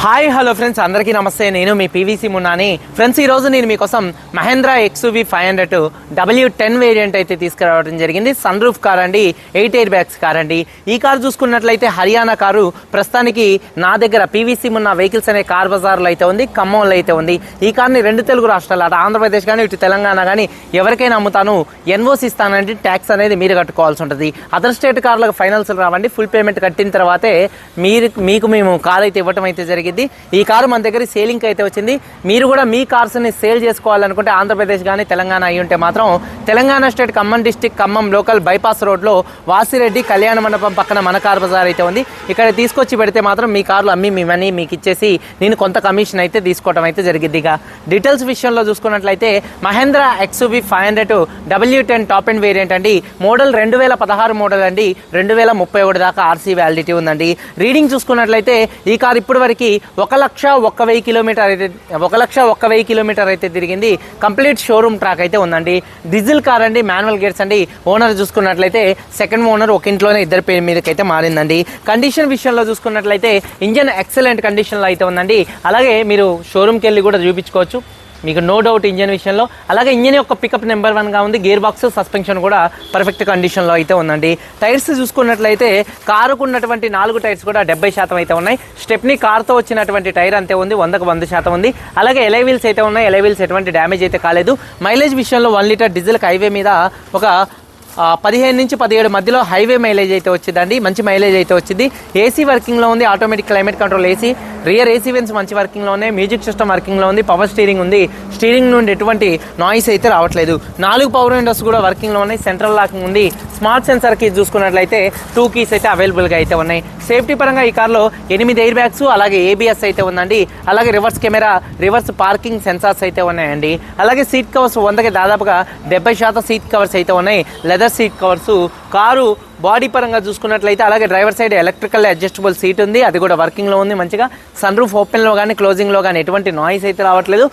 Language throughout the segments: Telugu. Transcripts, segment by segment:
హాయ్ హలో ఫ్రెండ్స్ అందరికీ నమస్తే. నేను మీ పీవీసీ మున్నాని ఫ్రెండ్స్ ఈ రోజు నేను మీకోసం Mahindra XUV five hundred W ten variant అయితే తీసుకురావడం జరిగింది. సన్ రూఫ్ కార్ అండి ఎయిట్ ఎయిర్ బ్యాగ్స్ కార్ అండి. ఈ కార్ చూసుకున్నట్లయితే హర్యానా కారు ప్రస్తుతానికి నా దగ్గర పీవీసీ మున్న వెహికల్స్ అనే కార్ బజార్లో అయితే ఉంది ఖమ్మంలో అయితే ఉంది. ఈ కార్ని రెండు తెలుగు రాష్ట్రాలు అటు ఆంధ్రప్రదేశ్ కానీ ఇటు తెలంగాణ కానీ ఎవరికైనా అమ్ముతాను. ఎన్ఓసి ఇస్తానంటే ట్యాక్స్ అనేది మీరు కట్టుకోవాల్సి ఉంటుంది. అదర్ స్టేట్ కార్లకు ఫైనల్స్ రావండి. ఫుల్ పేమెంట్ కట్టిన తర్వాతే మీరు మీకు మేము కార్ అయితే ఇవ్వటం అయితే జరిగింది. ఈ కారు మన దగ్గర సేలింగ్ అయితే వచ్చింది. మీరు కూడా మీ కార్స్ని సేల్ చేసుకోవాలనుకుంటే ఆంధ్రప్రదేశ్ కానీ తెలంగాణ అయి ఉంటే మాత్రం Telangana state Khammam district Khammam local bypass రోడ్లో వాసిరెడ్డి కళ్యాణ మండపం పక్కన మన కార్ బజార్ అయితే ఉంది. ఇక్కడ తీసుకొచ్చి పెడితే మాత్రం మీ కార్లు అమ్మి మీ మనీ మీకు ఇచ్చేసి నేను కొంత కమిషన్ అయితే తీసుకోవడం అయితే జరిగింది. ఇక డీటెయిల్స్ విషయంలో చూసుకున్నట్లయితే Mahindra XUV five hundred W ten top end variant అండి. మోడల్ రెండు వేల పదహారు మోడల్ అండి. రెండు వేల ముప్పై ఒకటి దాకా ఆర్సీ వ్యాలిడిటీ ఉందండి. రీడింగ్ చూసుకున్నట్లయితే ఈ కార్ ఇప్పటి వరకు ఒక లక్ష ఒక్క వెయ్యి కిలోమీటర్ అయితే ఒక లక్ష ఒక్క వెయ్యి కిలోమీటర్ అయితే తిరిగింది. కంప్లీట్ షోరూమ్ ట్రాక్ అయితే ఉందండి. డీజిల్ కార్ అండి మాన్యువల్ గేట్స్ అండి. ఓనర్ చూసుకున్నట్లయితే సెకండ్ ఓనర్ ఒక ఇంట్లోనే ఇద్దరు పేరు మీదకైతే మారిందండి. కండిషన్ విషయంలో చూసుకున్నట్లయితే ఇంజన్ ఎక్సలెంట్ కండిషన్లో అయితే ఉందండి. అలాగే మీరు షోరూమ్కి వెళ్ళి కూడా చూపించుకోవచ్చు. మీకు నో డౌట్ ఇంజన్ విషయంలో. అలాగే ఇంజన్ యొక్క పికప్ నెంబర్ వన్గా ఉంది. గేర్ బాక్స్ సస్పెన్షన్ కూడా పర్ఫెక్ట్ కండిషన్లో అయితే ఉందండి. టైర్స్ చూసుకున్నట్లయితే కారుకు ఉన్నటువంటి నాలుగు టైర్స్ కూడా డెబ్బై శాతం అయితే ఉన్నాయి. స్టెప్ని కార్తో వచ్చినటువంటి టైర్ అంతే ఉంది. వందకు వంద శాతం ఉంది. అలాగే ఎలైవీల్స్ అయితే ఉన్నాయి. ఎలైవీల్స్ ఎటువంటి డ్యామేజ్ అయితే కాలేదు. మైలేజ్ విషయంలో వన్ లీటర్ డీజిల్ హైవే మీద ఒక పదిహేను నుంచి పదిహేడు మధ్యలో హైవే మైలేజ్ అయితే వచ్చిందండి. మంచి మైలేజ్ అయితే వచ్చింది. ఏసీ వర్కింగ్లో ఉంది automatic climate control AC. Rear AC vents మంచి వర్కింగ్లో ఉన్నాయి. మ్యూజిక్ సిస్టమ్ వర్కింగ్లో ఉంది. పవర్ స్టీరింగ్ ఉంది. స్టీరింగ్ నుండి ఎటువంటి నాయిస్ అయితే రావట్లేదు. నాలుగు పవర్ విండోస్ కూడా వర్కింగ్లో ఉన్నాయి. సెంట్రల్ లాకింగ్ ఉంది. స్మార్ట్ సెన్సార్ కీస్ చూసుకున్నట్లయితే టూ కీస్ అయితే అవైలబుల్గా అయితే ఉన్నాయి. సేఫ్టీ పరంగా ఈ కార్లో ఎనిమిది ఎయిర్ బ్యాగ్స్ అలాగే ఏబిఎస్ అయితే ఉందండి. అలాగే reverse camera reverse parking sensors అయితే ఉన్నాయండి. అలాగే సీట్ కవర్స్ వందకి దాదాపుగా డెబ్బై శాతం సీట్ కవర్స్ అయితే ఉన్నాయి. Leather seat covers car body పరంగా చూసుకున్నట్లయితే అలాగే driver side electrical adjustable seat ఉంది. అది కూడా వర్కింగ్లో ఉంది మంచిగా. సన్ రూఫ్ ఓపెన్లో కానీ క్లోజింగ్లో కానీ ఎటువంటి నాయిస్ అయితే రావట్లేదు.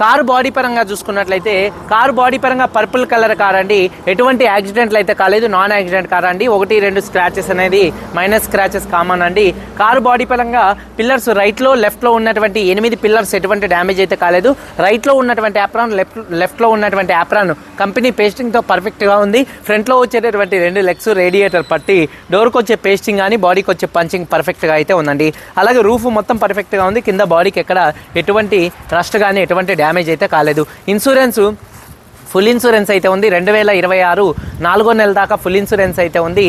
కారు బాడీ పరంగా చూసుకున్నట్లయితే కారు బాడీ పరంగా పర్పుల్ కలర్ కార్ అండి. ఎటువంటి యాక్సిడెంట్లు అయితే కాలేదు నాన్ యాక్సిడెంట్ కార్ అండి. ఒకటి రెండు స్క్రాచెస్ అనేది మైనస్ స్క్రాచెస్ కామన్ అండి. కారు బాడీ పరంగా పిల్లర్స్ రైట్లో లెఫ్ట్లో ఉన్నటువంటి ఎనిమిది పిల్లర్స్ ఎటువంటి డ్యామేజ్ అయితే కాలేదు. రైట్లో ఉన్నటువంటి యాప్రాన్ లెఫ్ట్ లెఫ్ట్లో ఉన్నటువంటి యాప్రాన్ కంపెనీ పేస్టింగ్తో పర్ఫెక్ట్గా ఉంది. ఫ్రంట్లో వచ్చేటటువంటి రెండు లెగ్స్ రేడియేటర్ పట్టి డోర్కి వచ్చే పేస్టింగ్ కానీ బాడీకి వచ్చే పంచింగ్ పర్ఫెక్ట్గా అయితే ఉందండి. అలాగే రూఫ్ మొత్తం పర్ఫెక్ట్గా ఉంది. కింద బాడీకి ఎక్కడ ఎటువంటి రస్ట్ కానీ ఎటువంటి డ్యామేజ్ అయితే కాలేదు. ఇన్సూరెన్స్ ఫుల్ ఇన్సూరెన్స్ అయితే ఉంది. రెండు వేల ఇరవై ఆరు నాలుగో నెల దాకా ఫుల్ ఇన్సూరెన్స్ అయితే ఉంది.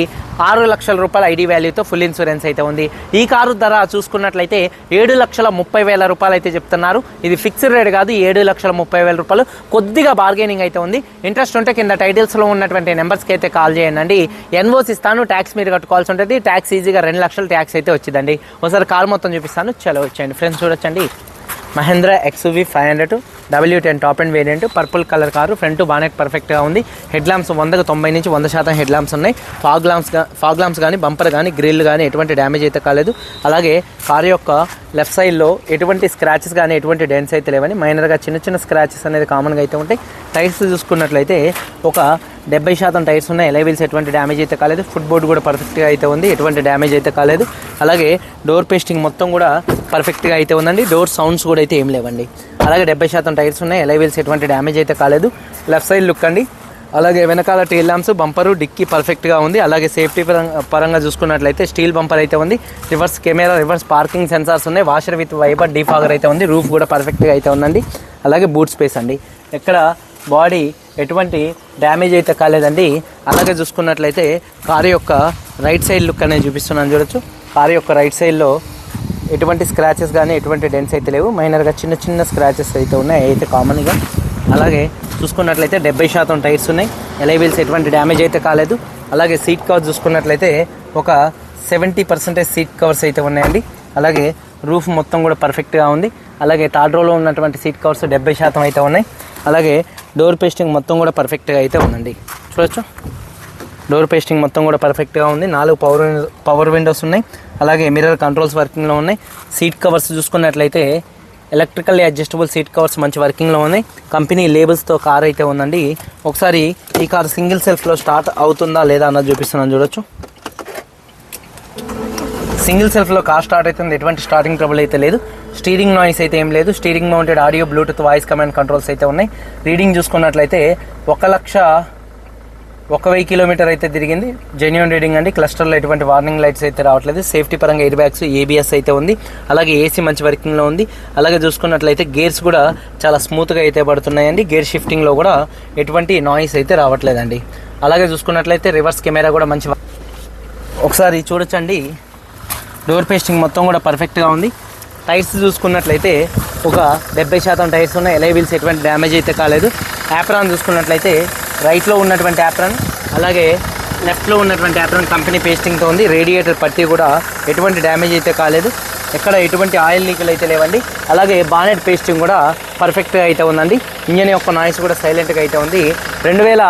ఆరు లక్షల రూపాయల ఐడి వాల్యూతో ఫుల్ ఇన్సూరెన్స్ అయితే ఉంది. ఈ కారు ధర చూసుకున్నట్లయితే ఏడు లక్షల ముప్పై వేల రూపాయలు అయితే చెప్తున్నారు. ఇది ఫిక్స్డ్ రేట్ కాదు ఏడు లక్షల ముప్పై వేల రూపాయలు. కొద్దిగా బార్గెనింగ్ అయితే ఉంది. ఇంట్రెస్ట్ ఉంటే కింద టైటిల్స్లో ఉన్నటువంటి నెంబర్స్కి అయితే కాల్ చేయండి ఎన్ఓస్ ఇస్తాను ట్యాక్స్ మీరు కట్టుకోవాల్సి ఉంటుంది. ట్యాక్స్ ఈజీగా రెండు లక్షల ట్యాక్స్ అయితే వచ్చిందండి. ఒకసారి కార్ మొత్తం చూపిస్తాను. చలో వచ్చేయండి. ఫ్రెండ్స్ చూడొచ్చండి. Mahindra XUV five hundred W ten top end variant purple colour car front bonnet పర్ఫెక్ట్గా ఉంది. హెడ్ ల్యాంప్స్ వందకు తొంభై నుంచి వంద శాతం హెడ్ ల్యాంప్స్ ఉన్నాయి. ఫాగ్ ల్యాంప్స్ ఫాగ్ ల్యాంప్స్ కానీ బంపర్ కానీ గ్రిల్ కానీ ఎటువంటి డ్యామేజ్ అయితే కాలేదు. అలాగే కారు యొక్క లెఫ్ట్ సైడ్లో ఎటువంటి స్క్రాచెస్ కానీ ఎటువంటి డెన్స్ అయితే లేవని మైనర్గా చిన్న చిన్న స్క్రాచెస్ అనేది కామన్గా అయితే ఉంటాయి. టైర్స్ చూసుకున్నట్లయితే ఒక డెబ్బై శాతం టైర్స్ ఉన్నాయి. ఎలైవిల్స్ ఎటువంటి డ్యామేజ్ అయితే కాలేదు. ఫుట్ బోర్డ్ కూడా పర్ఫెక్ట్గా అయితే ఉంది. ఎటువంటి డ్యామేజ్ అయితే కాలేదు. అలాగే డోర్ పేస్టింగ్ మొత్తం కూడా పర్ఫెక్ట్గా అయితే ఉందండి. డోర్ సౌండ్స్ కూడా అయితే ఏం లేవండి. అలాగే డెబ్బై శాతం టైర్స్ ఉన్నాయి. ఎలైవిల్స్ ఎటువంటి డ్యామేజ్ అయితే కాలేదు. లెఫ్ట్ సైడ్ లుక్ అండి. అలాగే వెనకాల టైల్ ల్యాంప్స్ బంపరు డిక్కీ పర్ఫెక్ట్గా ఉంది. అలాగే సేఫ్టీ పరంగా పరంగా చూసుకున్నట్లయితే స్టీల్ బంపర్ అయితే ఉంది. Reverse camera reverse parking sensors ఉన్నాయి. వాషర్ విత్ వైపర్ డీఫాగర్ అయితే ఉంది. రూఫ్ కూడా పర్ఫెక్ట్గా అయితే ఉందండి. అలాగే బూట్ స్పేస్ అండి. ఎక్కడ బాడీ ఎటువంటి డ్యామేజ్ అయితే కాలేదండి. అలాగే చూసుకున్నట్లయితే కారు యొక్క రైట్ సైడ్ లుక్ అనేది చూపిస్తున్నాను చూడొచ్చు. కారు యొక్క రైట్ సైడ్లో ఎటువంటి స్క్రాచెస్ కానీ ఎటువంటి డెన్స్ అయితే లేవు. మైనర్గా చిన్న చిన్న స్క్రాచెస్ అయితే ఉన్నాయి. అయితే కామన్గా అలాగే చూసుకున్నట్లయితే డెబ్బై శాతం టైర్స్ ఉన్నాయి. ఎలైబిల్స్ ఎటువంటి డ్యామేజ్ అయితే కాలేదు. అలాగే సీట్ కవర్స్ చూసుకున్నట్లయితే ఒక సెవెంటీ పర్సెంటేజ్ సీట్ కవర్స్ అయితే ఉన్నాయండి. అలాగే రూఫ్ మొత్తం కూడా పర్ఫెక్ట్గా ఉంది. అలాగే థర్డ్ రోలో ఉన్నటువంటి సీట్ కవర్స్ డెబ్బై శాతం అయితే ఉన్నాయి. అలాగే డోర్ పేస్టింగ్ మొత్తం కూడా పర్ఫెక్ట్గా అయితే ఉందండి. చూడొచ్చు? డోర్ పేస్టింగ్ మొత్తం కూడా పర్ఫెక్ట్గా ఉంది. నాలుగు పవర్ పవర్ విండోస్ ఉన్నాయి. అలాగే మిర్రర్ కంట్రోల్స్ వర్కింగ్లో ఉన్నాయి. సీట్ కవర్స్ చూసుకున్నట్లయితే ఎలక్ట్రికల్ అడ్జస్టబుల్ సీట్ కవర్స్ మంచి వర్కింగ్లో ఉన్నాయి. కంపెనీ లేబుల్స్తో కార్ అయితే ఉందండి. ఒకసారి ఈ కార్ సింగిల్ సెల్ఫ్లో స్టార్ట్ అవుతుందా లేదా అన్నది చూపిస్తున్నాను. చూడొచ్చు? సింగిల్ సెల్ఫ్లో కార్ స్టార్ట్ అవుతుంది. ఎటువంటి స్టార్టింగ్ ట్రబుల్ అయితే లేదు. స్టీరింగ్ నాయిస్ అయితే ఏం లేదు. Steering mounted audio bluetooth voice command controls అయితే ఉన్నాయి. రీడింగ్ చూసుకున్నట్లయితే ఒక లక్ష ఒక వెయ్యి కిలోమీటర్ అయితే తిరిగింది. జెన్యున్ రీడింగ్ అండి. క్లస్టర్లో ఎటువంటి వార్నింగ్ లైట్స్ అయితే రావట్లేదు. సేఫ్టీ పరంగా ఎయిర్ బ్యాగ్స్ ఏబిఎస్ అయితే ఉంది. అలాగే ఏసీ మంచి వర్కింగ్లో ఉంది. అలాగే చూసుకున్నట్లయితే గేర్స్ కూడా చాలా స్మూత్గా అయితే పడుతున్నాయండి. గేర్ షిఫ్టింగ్లో కూడా ఎటువంటి నాయిస్ అయితే రావట్లేదండి. అలాగే చూసుకున్నట్లయితే రివర్స్ కెమెరా కూడా మంచి ఒకసారి చూడొచ్చండి. డోర్ పేస్టింగ్ మొత్తం కూడా పర్ఫెక్ట్గా ఉంది. టైర్స్ చూసుకున్నట్లయితే ఒక డెబ్బై శాతం టైర్స్ ఉన్నాయి. ఎలైబిల్స్ ఎటువంటి డ్యామేజ్ అయితే కాలేదు. యాప్రాన్ చూసుకున్నట్లయితే రైట్లో ఉన్నటువంటి యాప్రాన్ అలాగే లెఫ్ట్లో ఉన్నటువంటి యాప్రాన్ కంపెనీ పేస్టింగ్తో ఉంది. రేడియేటర్ పట్టి కూడా ఎటువంటి డ్యామేజ్ అయితే కాలేదు. ఎక్కడ ఎటువంటి ఆయిల్ లీకులు అయితే లేవండి. అలాగే బానెట్ పేస్టింగ్ కూడా పర్ఫెక్ట్గా అయితే ఉందండి. ఇంజన్ యొక్క నాయిస్ కూడా సైలెంట్గా అయితే ఉంది. రెండు వేల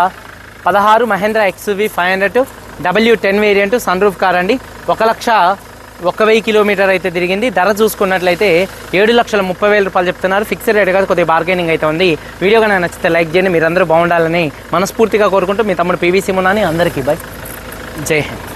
పదహారు Mahindra XUV five hundred W ten variant sunroof car అండి. ఒక లక్ష ఒక వెయ్యి కిలోమీటర్ అయితే తిరిగింది. ధర చూసుకున్నట్లయితే ఏడు లక్షల ముప్పై వేల రూపాయలు చెప్తున్నారు. ఫిక్స్డ్ రేట్ కాదు కొద్దిగా బార్గెనింగ్ అయితే ఉంది. వీడియో కానీ నచ్చితే లైక్ చేయండి. మీరందరూ బాగుండాలని మనస్ఫూర్తిగా కోరుకుంటూ మీ తమ్ముడు పీవీసీ మున్నాని అందరికీ బాయ్ జై హింద్.